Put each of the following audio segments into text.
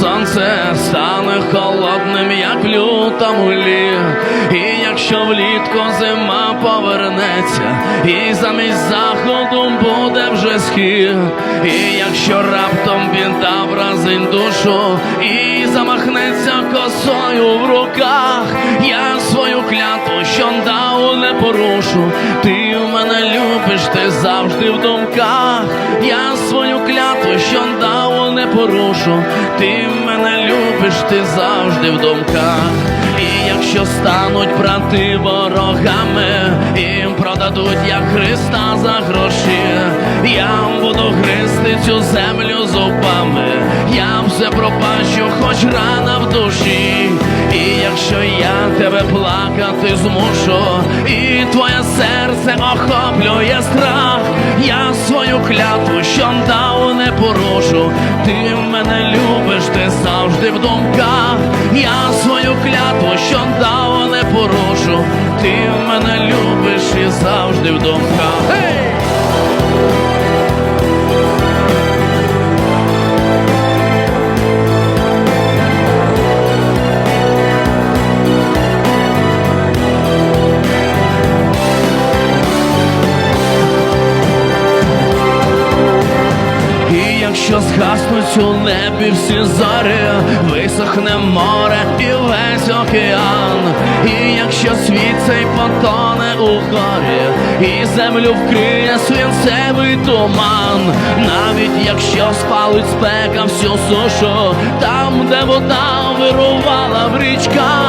сонце стане холодним, як в лютому лі. І якщо влітку зима повернеться, і замість заходу буде вже схід. І якщо раптом біда вразить душу, і замахнеться косою в руках, я свою клятву, що дав, не порушу. Ти мене любиш, ти завжди в думках. Я свою клятву, що дав, не порушу. Ти мене любиш, ти завжди в думках. І якщо стануть брати ворогами, їм продадуть як Христа за гроші, я буду гризти цю землю зубами, я все пропащу, хоч рана в душі. І якщо я тебе плакати змушу, і твоє серце охоплює страх, я свою клятву, що дав, не порушу. Ти мене завжди. Я свою клятву, що дав, не порушу. Ти мене любиш і завжди в думках. Якщо згаснуть у небі всі зорі, висохне море і весь океан, і якщо світ цей потоне у горі, і землю вкриє свинцевий туман, навіть якщо спалить спека всю сушу, там, де вода вирувала в річках,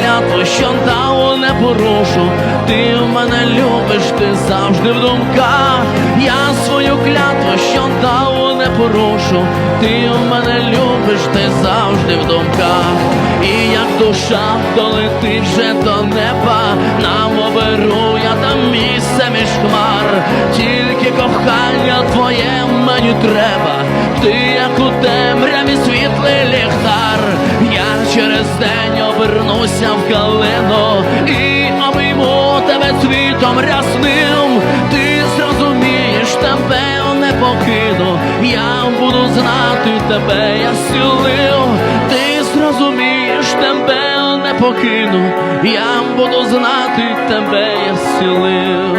свою клятву, що дав, не порушу. Ти мене любиш, ти завжди в думках. Я свою клятву, що дав, не порушу. Ти мене любиш, ти завжди в думках. І як душа долетить вже до неба, нам оберу я там місце між хмар. Тільки кохання твоє мені треба. Ти як у темряві світлий обернуся в калину і обійму тебе світом рясним. Ти зрозумієш, тебе не покину. Я буду знати тебе, я силив, Ти зрозумієш, тебе не покину. Я буду знати тебе, я сілив.